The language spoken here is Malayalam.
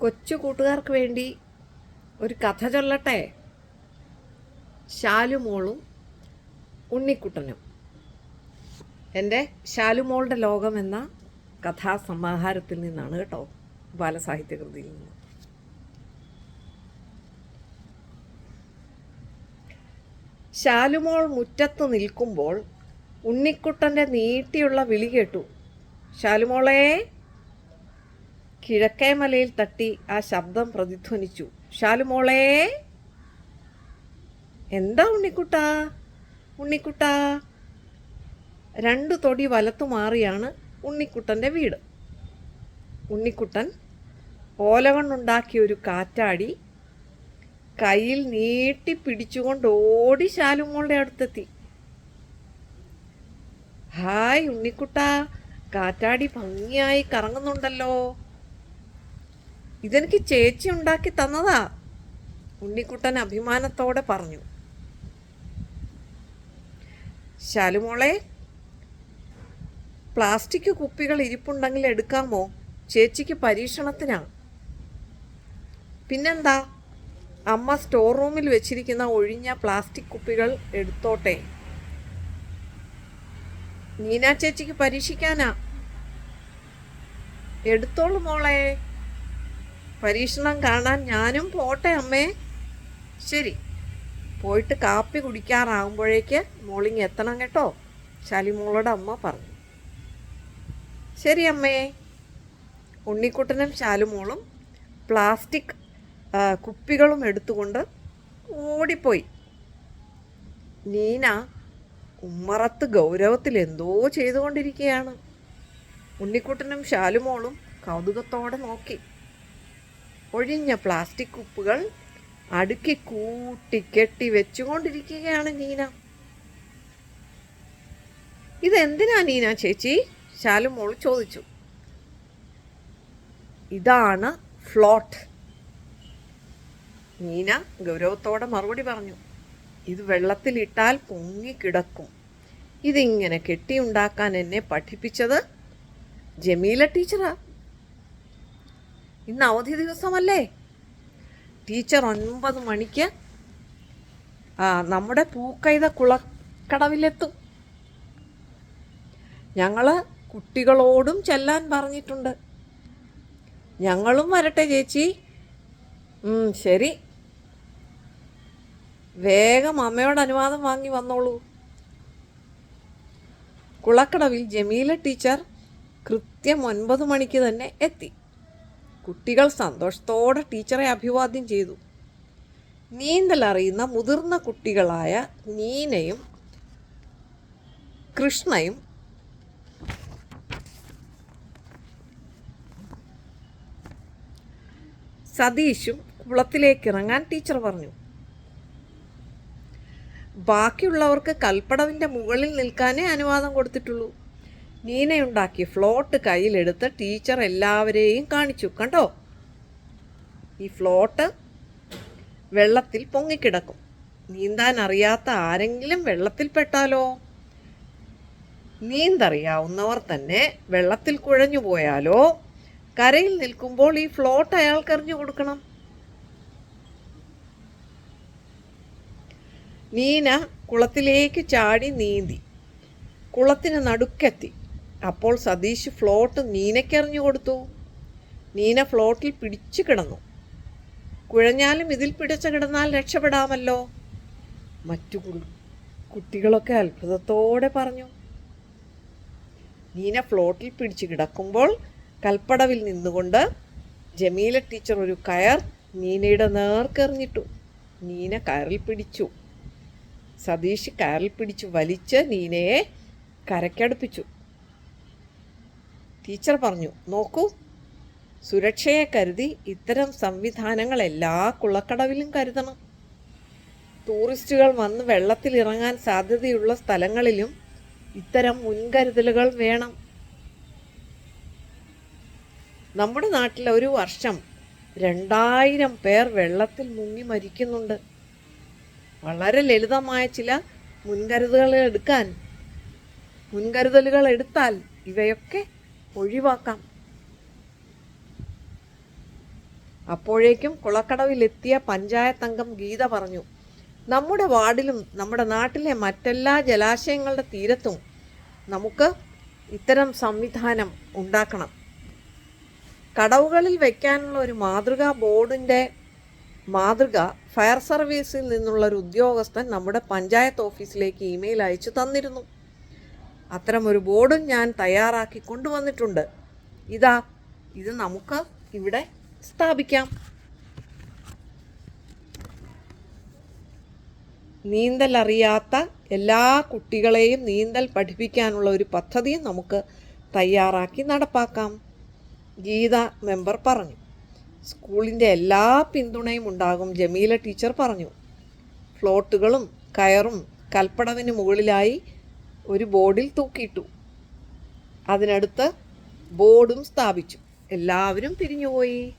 കൊച്ചു കൂട്ടുകാർക്ക് വേണ്ടി ഒരു കഥ ചൊല്ലട്ടെ? ശാലുമോളും ഉണ്ണിക്കുട്ടനും. എന്റെ ശാലുമോളുടെ ലോകം എന്ന കഥാസമാഹാരത്തിൽ നിന്നാണ് കേട്ടോ ബാലസാഹിത്യകൃതിയിൽ നിന്ന്. ശാലുമോൾ മുറ്റത്ത് നിൽക്കുമ്പോൾ ഉണ്ണിക്കുട്ടന്റെ നീട്ടിയുള്ള വിളി കേട്ടു. ശാലുമോളെ കിഴക്കേ മലയിൽ തട്ടി ആ ശബ്ദം പ്രതിധ്വനിച്ചു. ഷാലുമോളെ എന്താ ഉണ്ണിക്കുട്ടാ? ഉണ്ണിക്കുട്ടാ? രണ്ടു തൊടി വലത്തു മാറിയാണ് ഉണ്ണിക്കുട്ടന്റെ വീട്. ഉണ്ണിക്കുട്ടൻ ഓലകൊണ്ടുണ്ടാക്കിയ ഒരു കാറ്റാടി കയ്യിൽ നീട്ടി പിടിച്ചുകൊണ്ട് ഓടി ശാലുമോളുടെ അടുത്തെത്തി. ഹായ് ഉണ്ണിക്കുട്ട കാറ്റാടി ഭംഗിയായി കറങ്ങുന്നുണ്ടല്ലോ. ഇതെനിക്ക് ചേച്ചി ഉണ്ടാക്കി തന്നതാ. ഉണ്ണിക്കുട്ടൻ അഭിമാനത്തോടെ പറഞ്ഞു. ശാലുമോളെ പ്ലാസ്റ്റിക് കുപ്പികൾ ഇരിപ്പുണ്ടെങ്കിൽ എടുക്കാമോ? ചേച്ചിക്ക് പരീക്ഷണത്തിനാ. പിന്നെന്താ? അമ്മ സ്റ്റോർ റൂമിൽ വെച്ചിരിക്കുന്ന ഒഴിഞ്ഞ പ്ലാസ്റ്റിക് കുപ്പികൾ എടുത്തോട്ടെ. നീനാ ചേച്ചിക്ക് പരീക്ഷിക്കാനാ. എടുത്തോളൂ മോളെ. പരീക്ഷണം കാണാൻ ഞാനും പോട്ടെ അമ്മേ. ശരി. പോയിട്ട് കാപ്പി കുടിക്കാറാകുമ്പോഴേക്ക് മോളിങ് എത്തണം കേട്ടോ. ശാലിമോളുടെ അമ്മ പറഞ്ഞു. ശരി അമ്മേ. ഉണ്ണിക്കുട്ടനും ശാലുമോളും പ്ലാസ്റ്റിക് കുപ്പികളും എടുത്തുകൊണ്ട് ഓടിപ്പോയി. നീന ഉമ്മറത്ത് ഗൗരവത്തിൽ എന്തോ ചെയ്തുകൊണ്ടിരിക്കുകയാണ്. ഉണ്ണിക്കുട്ടനും ശാലുമോളും കൗതുകത്തോടെ നോക്കി. ഒഴിഞ്ഞ പ്ലാസ്റ്റിക് കുപ്പുകൾ അടുക്കി കൂട്ടി കെട്ടി വെച്ചുകൊണ്ടിരിക്കുകയാണ് നീന. ഇതെന്തിനാ നീന ചേച്ചി? ശാലുമോൾ ചോദിച്ചു. ഇതാണ് ഫ്ലോട്ട്. നീന ഗൗരവത്തോടെ മറുപടി പറഞ്ഞു. ഇത് വെള്ളത്തിലിട്ടാൽ പൊങ്ങിക്കിടക്കും ഇതിങ്ങനെ കെട്ടിയുണ്ടാക്കാൻ എന്നെ പഠിപ്പിച്ചത് ജമീല ടീച്ചറാ. ഇന്ന് അവധി ദിവസമല്ലേ? ടീച്ചർ ഒൻപത് മണിക്ക് നമ്മുടെ പൂക്കൈത കുളക്കടവിലെത്തും. ഞങ്ങൾ കുട്ടികളോടും ചെല്ലാൻ പറഞ്ഞിട്ടുണ്ട്. ഞങ്ങളും വരട്ടെ ചേച്ചി. ശരി. വേഗം അമ്മയോട് അനുവാദം വാങ്ങി വന്നോളൂ. കുളക്കടവിൽ ജമീല ടീച്ചർ കൃത്യം ഒൻപത് മണിക്ക് തന്നെ എത്തി. കുട്ടികൾ സന്തോഷത്തോടെ ടീച്ചറെ അഭിവാദ്യം ചെയ്തു. നീന്തൽ അറിയുന്ന മുതിർന്ന കുട്ടികളായ നീനയും കൃഷ്ണയും സതീഷും കുളത്തിലേക്ക് ഇറങ്ങാൻ ടീച്ചർ പറഞ്ഞു. ബാക്കിയുള്ളവർക്ക് കൽപ്പടവിന്റെ മുകളിൽ നിൽക്കാനേ അനുവാദം കൊടുത്തിട്ടുള്ളൂ. നീനയുണ്ടാക്കിയ ഫ്ലോട്ട് കയ്യിലെടുത്ത് ടീച്ചർ എല്ലാവരെയും കാണിച്ചു. കണ്ടോ? ഈ ഫ്ലോട്ട് വെള്ളത്തിൽ പൊങ്ങിക്കിടക്കും. നീന്താൻ അറിയാത്ത ആരെങ്കിലും വെള്ളത്തിൽ പെട്ടാലോ? നീന്തറിയാവുന്നവർ തന്നെ വെള്ളത്തിൽ കുഴഞ്ഞു പോയാലോ? കരയിൽ നിൽക്കുമ്പോൾ ഈ ഫ്ലോട്ട് അയാൾക്ക് എറിഞ്ഞു കൊടുക്കണം. നീന കുളത്തിലേക്ക് ചാടി നീന്തി. കുളത്തിന് നടുക്കെത്തി. അപ്പോൾ സതീഷ് ഫ്ലോട്ട് നീനയ്ക്കെറിഞ്ഞു കൊടുത്തു. നീന ഫ്ലോട്ടിൽ പിടിച്ചു കിടന്നു. കുഴഞ്ഞാലും ഇതിൽ പിടിച്ചു കിടന്നാൽ രക്ഷപ്പെടാമല്ലോ. മറ്റു കുട്ടികളൊക്കെ അത്ഭുതത്തോടെ പറഞ്ഞു. നീന ഫ്ലോട്ടിൽ പിടിച്ചു കിടക്കുമ്പോൾ കൽപ്പടവിൽ നിന്നുകൊണ്ട് ജമീല ടീച്ചർ ഒരു കയർ നീനയുടെ നേർക്കെറിഞ്ഞിട്ടു. നീന കയറിൽ പിടിച്ചു. സതീഷ് കയറിൽ പിടിച്ചു വലിച്ച് നീനയെ കരക്കടുപ്പിച്ചു ടീച്ചർ പറഞ്ഞു നോക്കൂ സുരക്ഷയെ കരുതി ഇത്തരം സംവിധാനങ്ങൾ എല്ലാ കുളക്കടവിലും കരുതണം. ടൂറിസ്റ്റുകൾ വന്ന് വെള്ളത്തിൽ ഇറങ്ങാൻ സാധ്യതയുള്ള സ്ഥലങ്ങളിലും ഇത്തരം മുൻകരുതലുകൾ വേണം. നമ്മുടെ നാട്ടിൽ ഒരു വർഷം രണ്ടായിരം പേർ വെള്ളത്തിൽ മുങ്ങി മരിക്കുന്നുണ്ട്. വളരെ ലളിതമായ ചില മുൻകരുതലുകൾ എടുക്കാൻ മുൻകരുതലുകൾ എടുത്താൽ ഇവയൊക്കെ ഒഴിവാക്കാം. അപ്പോഴേക്കും കുളക്കടവിലെത്തിയ പഞ്ചായത്ത് അംഗം ഗീത പറഞ്ഞു നമ്മുടെ വാർഡിലും നമ്മുടെ നാട്ടിലെ മറ്റെല്ലാ ജലാശയങ്ങളുടെ തീരത്തും നമുക്ക് ഇത്തരം സംവിധാനം ഉണ്ടാക്കണം. കടവുകളിൽ വയ്ക്കാനുള്ള ഒരു മാതൃകാ ബോർഡിന്റെ മാതൃക ഫയർ സർവീസിൽ നിന്നുള്ള ഒരു ഉദ്യോഗസ്ഥൻ നമ്മുടെ പഞ്ചായത്ത് ഓഫീസിലേക്ക് ഇമെയിൽ അയച്ചു തന്നിരുന്നു. അത്തരം ഒരു ബോർഡും ഞാൻ തയ്യാറാക്കി കൊണ്ടുവന്നിട്ടുണ്ട്. ഇതാ ഇത് നമുക്ക് ഇവിടെ സ്ഥാപിക്കാം. നീന്തൽ അറിയാത്ത എല്ലാ കുട്ടികളെയും നീന്തൽ പഠിപ്പിക്കാനുള്ള ഒരു പദ്ധതിയും നമുക്ക് തയ്യാറാക്കി നടപ്പാക്കാം. ഗീത മെമ്പർ പറഞ്ഞു. സ്കൂളിന്റെ എല്ലാ പിന്തുണയും ഉണ്ടാകും ജമീല ടീച്ചർ പറഞ്ഞു. ഫ്ലോട്ടുകളും കയറും കൽപ്പടവിന് മുകളിലായി ഒരു ബോർഡിൽ തൂക്കിയിട്ടു. അതിനടുത്ത് ബോർഡും സ്ഥാപിച്ചു. എല്ലാവരും പിരിഞ്ഞുപോയി.